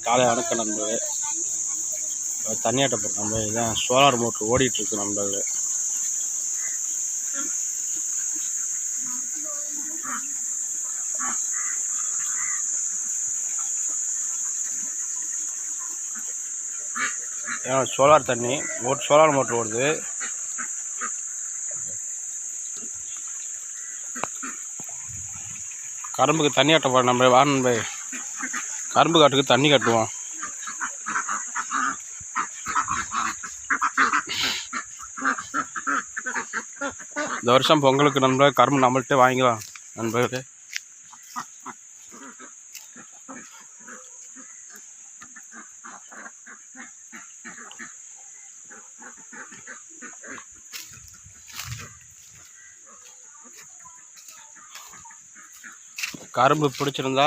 காலை வணக்கம் நண்பர்களே. தண்ணியாட்ட போட்டு நம்ம இதான் சோலார் மோட்ரு ஓடிட்டுருக்கு நண்பர்களே. ஏன்னா சோலார் தண்ணி ஓட் சோலார் மோட்ரு ஓடுது. கரும்புக்கு தண்ணி கட்ட நம்ம வா நண்பே கரும்பு காட்டுக்கு தண்ணி கட்டுவோம். இந்த வருஷம் பொங்கலுக்கு நண்பர் கரும்பு நம்மள்கிட்ட வாங்கிக்கலாம் நண்பர்களே கரும்பு பிடிச்சிருந்தா